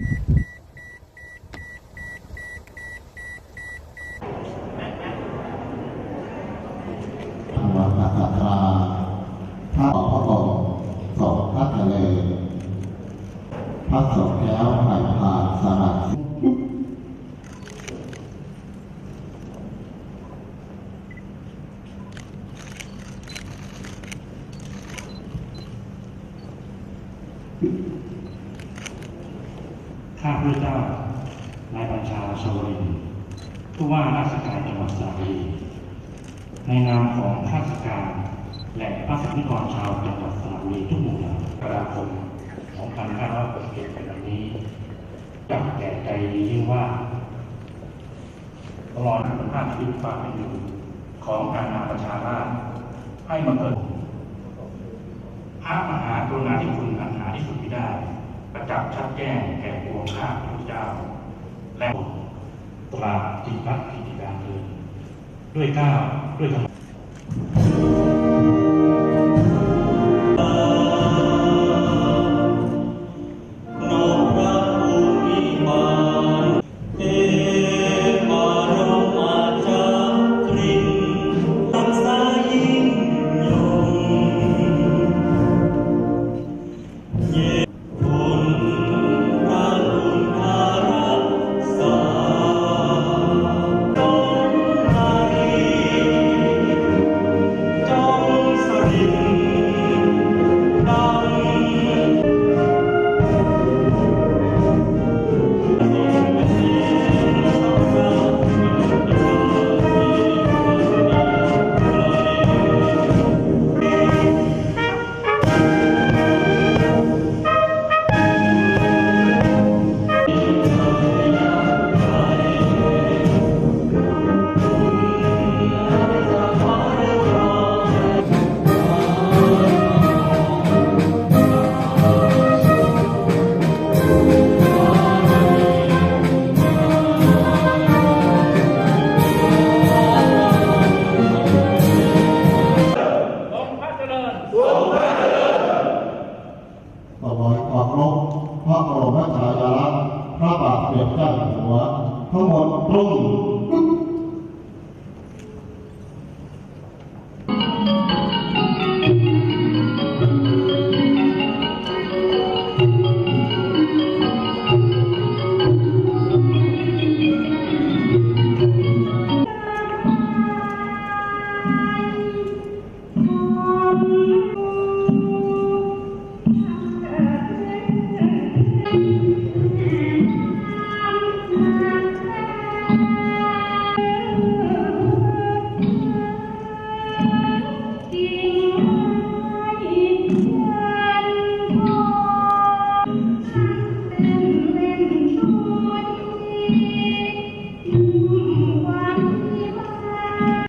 ธรรมสัตตาพระพระองค์สงพระทะเลพระสงฆ์แก้วผ่านผ่านสลัด ข้าพระเจ้านายบัญชาชวรินผู้ว่าราชการจังหวัดสระบุรีในนามของข้าราชการและพระสนิกรชาวจังหวัดสระบุรีทุกหมู่เหล่ากราคม2567เป็นวันนี้จำแก่ใจยิ่งว่าตลอดคุณภาพชีวิตความเป็นอยู่ของการนาประชาราษฎร์ให้มาเกิดพระมหากรุณาธิคุณอันหาที่สุดไม่ได้ ประจักษ์ชัดแจ้งแก่ง ข้าพระเจ้า และตราจิตรักกิติการเดินด้วยก้าวด้วยธรรม ถวายความเคารพระบรมฉายาลักษณ์พระบาทเด็จเจ้าอยู่หัวพระมนรุ่ง